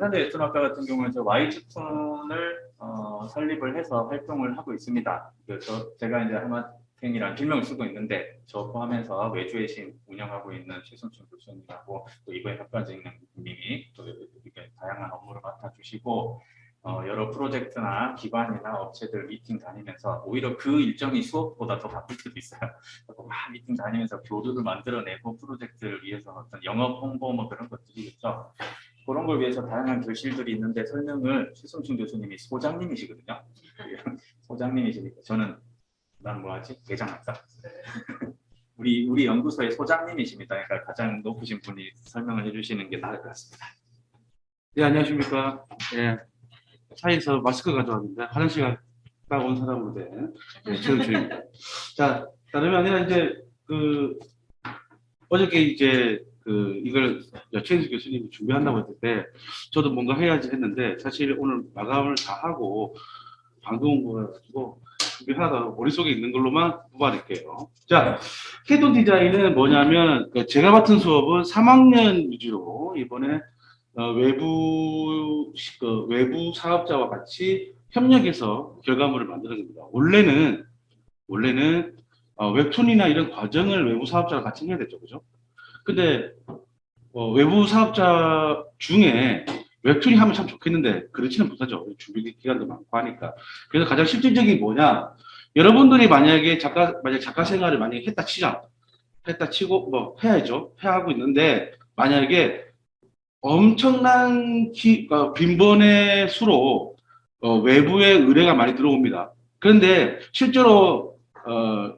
영산대 예술학과 같은 경우는 저 Y즈푼을 어, 설립을 해서 활동을 하고 있습니다. 그래서 제가 이제 하마탱이라는 필명을 쓰고 있는데 저 포함해서 외주의 신 운영하고 있는 최선춘 교수님하고 또 이번에 학과장님이 또 이렇게 다양한 업무를 맡아주시고 어, 여러 프로젝트나 기관이나 업체들 미팅 다니면서 오히려 그 일정이 수업보다 더 바쁠 때도 있어요. 막 미팅 다니면서 교류를 만들어내고 프로젝트를 위해서 어떤 영업 홍보 뭐 그런 것들이 있죠. 그런 걸 위해서 다양한 교실들이 있는데 설명을 최성춘 교수님이 소장님이시거든요. 소장님이시니까 저는 난 뭐하지? 대장학사. 우리 우리 연구소의 소장님이십니다. 그러니까 가장 높으신 분이 설명을 해주시는 게 나을 것 같습니다. 네, 안녕하십니까. 예. 차에서 마스크 가져왔는데, 화장실 갔다 온 사람으로 된, 네, 최은철입니다. 자, 다름이 아니라 이제, 그, 어저께 이제, 그, 이걸 최은수 교수님이 준비한다고 했을 때, 저도 뭔가 해야지 했는데, 사실 오늘 마감을 다 하고, 방송 공부해가지고, 준비 하나도 머릿속에 있는 걸로만 뽑아낼게요. 자, 캐돈 디자인은 뭐냐면, 그 제가 맡은 수업은 3학년 위주로, 이번에 어, 외부 시- 그 외부 사업자와 같이 협력해서 결과물을 만드는 겁니다. 원래는 원래는 어, 웹툰이나 이런 과정을 외부 사업자랑 같이 해야 되죠, 그죠? 근데 어, 외부 사업자 중에 웹툰이 하면 참 좋겠는데 그렇지는 못하죠. 준비 기간도 많고 하니까. 그래서 가장 실질적인 게 뭐냐? 여러분들이 만약에 작가 만약 작가 생활을 만약에 했다 치자, 했다 치고 뭐 해야죠. 해 하고 있는데 만약에 엄청난 기- 어, 빈번의 수로 어, 외부의 의뢰가 많이 들어옵니다. 그런데 실제로 어,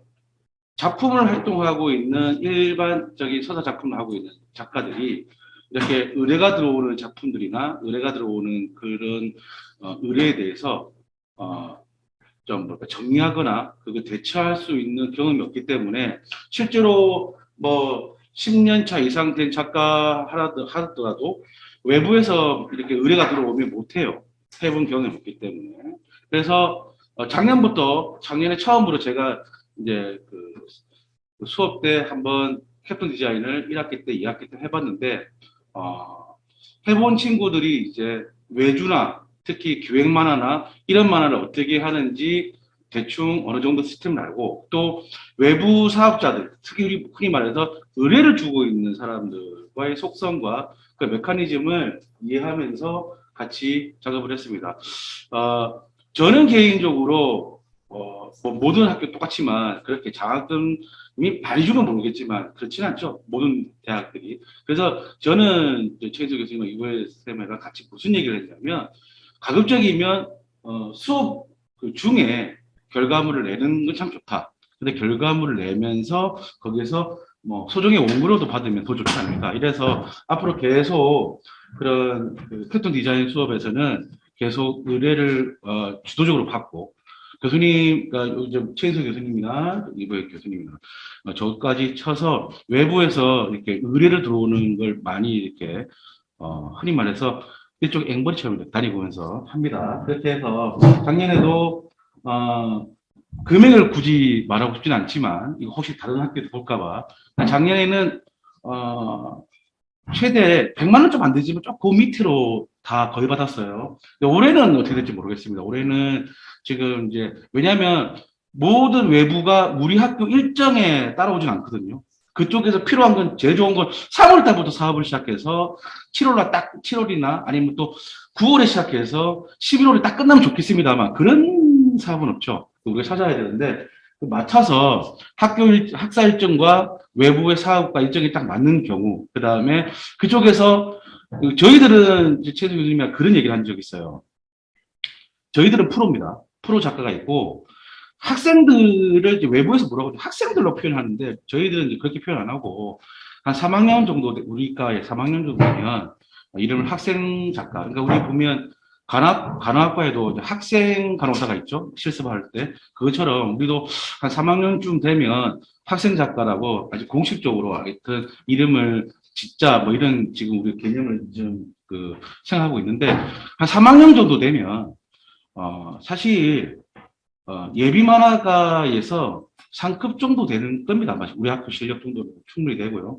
작품을 활동하고 있는 일반적인 서사 작품을 하고 있는 작가들이 이렇게 의뢰가 들어오는 작품들이나 의뢰가 들어오는 그런 어, 의뢰에 대해서 어, 좀 뭐랄까 정리하거나 그거 대처할 수 있는 경험이 없기 때문에 실제로 뭐 10년 차 이상 된 작가 하더라도 외부에서 이렇게 의뢰가 들어오면 못해요. 해본 경험이 없기 때문에. 그래서 어, 작년부터, 작년에 처음으로 제가 이제 그, 그 수업 때 한번 캡톤 디자인을 1학기 때, 2학기 때 해봤는데, 어, 해본 친구들이 이제 외주나 특히 기획 만화나 이런 만화를 어떻게 하는지 대충 어느 정도 시스템을 알고 또 외부 사업자들, 특히 우리 흔히 말해서 의뢰를 주고 있는 사람들과의 속성과 그 메커니즘을 이해하면서 같이 작업을 했습니다. 어, 저는 개인적으로 어, 뭐 모든 학교 똑같지만 그렇게 장학금이 많이 주면 모르겠지만 그렇진 않죠. 모든 대학들이. 그래서 저는 최인수 교수님과 이고혜 쌤이랑 같이 무슨 얘기를 했냐면 가급적이면 어, 수업 그 중에 결과물을 내는 건 참 좋다. 근데 결과물을 내면서 거기에서 뭐 소정의 원고료도 받으면 더 좋지 않을까. 이래서 앞으로 계속 그런 그 패턴 디자인 수업에서는 계속 의뢰를 어, 주도적으로 받고 교수님, 그러니까 최인수 교수님이나 이보혜 교수님이나 어, 저까지 쳐서 외부에서 이렇게 의뢰를 들어오는 걸 많이 이렇게 어, 흔히 말해서 일종 앵벌이처럼 다니면서 합니다. 그렇게 해서 작년에도 어, 금액을 굳이 말하고 싶진 않지만 이거 혹시 다른 학교도 볼까봐 작년에는 어, 최대 100만 원 좀 안 되지만 조금 그 밑으로 다 거의 받았어요. 올해는 어떻게 될지 모르겠습니다. 올해는 지금 이제 왜냐하면 모든 외부가 우리 학교 일정에 따라오진 않거든요. 그쪽에서 필요한 건 제일 좋은 건 3월 달부터 사업을 시작해서 7월날 딱 7월이나 아니면 또 9월에 시작해서 11월에 딱 끝나면 좋겠습니다만 그런 사업은 없죠. 우리가 찾아야 되는데 그 맞춰서 학교 일, 학사 일정과 외부의 사업과 일정이 딱 맞는 경우 그 다음에 그쪽에서 그 저희들은 교수님이 그런 얘기를 한 적이 있어요. 저희들은 프로입니다. 프로 작가가 있고 학생들을 이제 외부에서 뭐라고 하죠? 학생들로 표현하는데 저희들은 그렇게 표현 안 하고 한 3학년 정도 돼- 우리 과에 3학년 정도 되면 이름을 학생 작가. 그러니까 우리 보면 간학 간호학과에도 이제 학생 간호사가 있죠. 실습할 때 그것처럼 우리도 한 3학년쯤 되면 학생 작가라고 아주 공식적으로 하여튼 이름을 진짜 뭐 이런 지금 우리 개념을 좀 그 생각하고 있는데 한 3학년 정도 되면 어 사실 어 예비 만화가에서 상급 정도 되는 겁니다. 우리 학교 실력 정도는 충분히 되고요.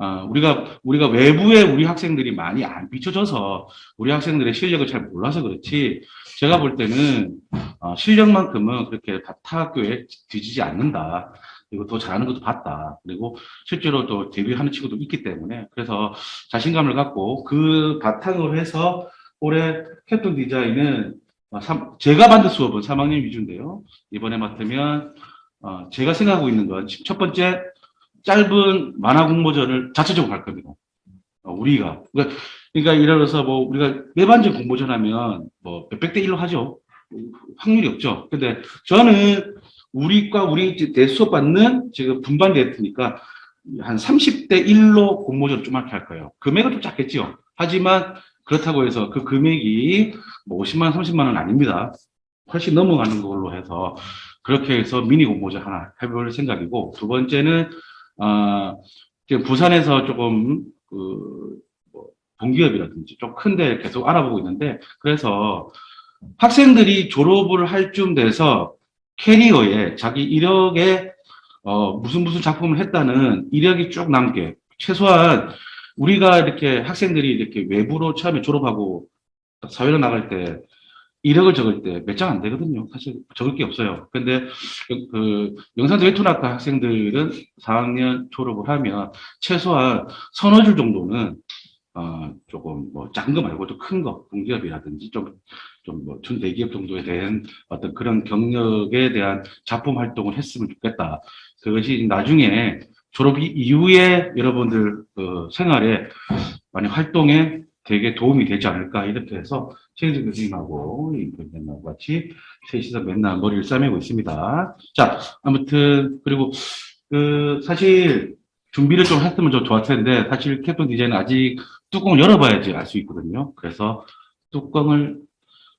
어, 우리가 우리가 외부에 우리 학생들이 많이 안 비춰져서 우리 학생들의 실력을 잘 몰라서 그렇지 제가 볼 때는 어, 실력만큼은 그렇게 타학교에 뒤지지 않는다. 그리고 더 잘하는 것도 봤다. 그리고 실제로 또 데뷔하는 친구도 있기 때문에 그래서 자신감을 갖고 그 바탕으로 해서 올해 캡톤 디자인은 제가 만든 수업은 3학년 위주인데요. 이번에 맡으면 어, 제가 생각하고 있는 건 첫 번째 짧은 만화 공모전을 자체적으로 할 겁니다. 어, 우리가 그러니까, 그러니까 예를 들어서 뭐 우리가 매반전 공모전 하면 뭐 몇백 대 1로 하죠. 확률이 없죠. 근데 저는 우리과 우리 내 수업 받는 지금 분반 데이트니까 한 30대 1로 공모전 좀 이렇게 할 거예요. 금액은 좀 작겠죠. 하지만 그렇다고 해서 그 금액이 뭐 50만 원, 30만 원 아닙니다. 훨씬 넘어가는 걸로 해서 그렇게 해서 미니 공모전 하나 해볼 생각이고 두 번째는 아 지금 부산에서 조금 그 뭐, 공기업이라든지 좀 큰데 계속 알아보고 있는데 그래서 학생들이 졸업을 할 쯤 돼서 캐리어에 자기 이력에 어, 무슨 무슨 작품을 했다는 이력이 쭉 남게 최소한 우리가 이렇게 학생들이 이렇게 외부로 처음에 졸업하고 사회로 나갈 때 이력을 적을 때 몇 장 안 되거든요. 사실 적을 게 없어요. 근데 그 영상제 웹툰학과 학생들은 4학년 졸업을 하면 최소한 서너 줄 정도는 어, 조금 뭐 작은 거 말고도 큰 거, 공기업이라든지 좀, 좀 뭐, 준 대기업 정도에 대한 어떤 그런 경력에 대한 작품 활동을 했으면 좋겠다. 그것이 나중에 졸업 이- 이후에 여러분들 그 생활에 많이 활동에 되게 도움이 되지 않을까 이렇게 해서 최은진 교수님하고 임표님하고 같이 셋이서 맨날 머리를 싸매고 있습니다. 자, 아무튼 그리고 그 사실 준비를 좀 했으면 좀 좋았을 텐데 사실 캡톤 디자인은 아직 뚜껑을 열어봐야지 알 수 있거든요. 그래서 뚜껑을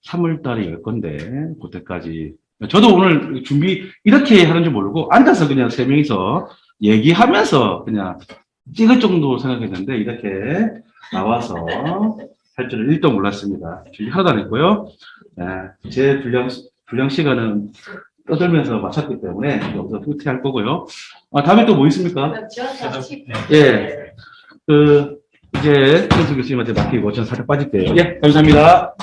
3월 달에 열 건데 그때까지 저도 오늘 준비 이렇게 하는 줄 모르고 앉아서 그냥 세 명이서 얘기하면서 그냥 찍을 정도 생각했는데 이렇게 나와서 할 줄은 1도 몰랐습니다. 준비 하나도 안 했고요. 네, 제 분량, 분량 시간은 떠들면서 마쳤기 때문에 여기서 후퇴할 거고요. 아, 다음에 또 뭐 있습니까? 예. 그, 이제, 현수 교수님한테 맡기고 전 살짝 빠질게요. 예, 감사합니다.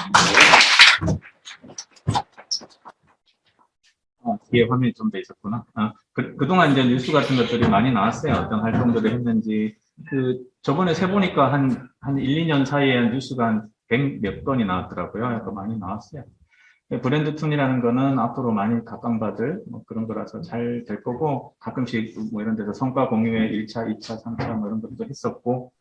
어, 뒤에 화면이 좀돼 있었구나. 아, 그, 그동안 이제 뉴스 같은 것들이 많이 나왔어요. 어떤 활동들을 했는지. 그, 저번에 세보니까 한, 한 1, 2년 사이에 뉴스가 한 100 몇 건이 나왔더라고요. 약간 많이 나왔어요. 예, 브랜드 툰이라는 거는 앞으로 많이 각광받을 뭐 그런 거라서 잘 될 거고, 가끔씩 뭐 이런 데서 성과 공유회 1차, 2차, 3차 뭐 이런 것도 했었고,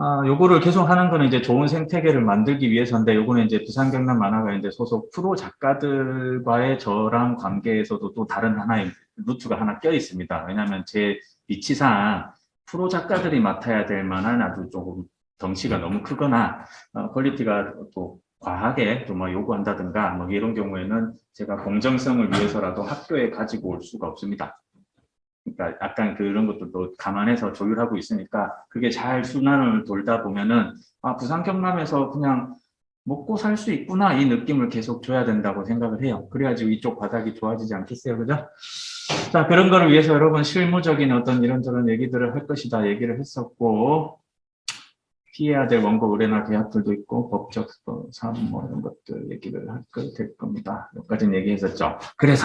아, 요거를 계속 하는 거는 이제 좋은 생태계를 만들기 위해서인데, 요거는 이제 부산 경남 만화가 이제 소속 프로 작가들과의 저랑 관계에서도 또 다른 하나의 루트가 하나 껴 있습니다. 왜냐하면 제 위치상 프로 작가들이 맡아야 될 만한 아주 조금 덩치가 너무 크거나 어, 퀄리티가 또 과하게 또 뭐 요구한다든가 뭐 이런 경우에는 제가 공정성을 위해서라도 학교에 가지고 올 수가 없습니다. 그러니까 약간 그런 것들도 감안해서 조율하고 있으니까 그게 잘 순환을 돌다 보면은 아 부산 경남에서 그냥 먹고 살 수 있구나 이 느낌을 계속 줘야 된다고 생각을 해요. 그래야지 이쪽 바닥이 좋아지지 않겠어요, 그죠? 자 그런 거를 위해서 여러분 실무적인 어떤 이런저런 얘기들을 할 것이다 얘기를 했었고 피해야 될 원고 의뢰나 계약들도 있고 법적 뭐, 사무 뭐 이런 것들 얘기를 할거될 겁니다. 여기까지는 얘기했었죠. 그래서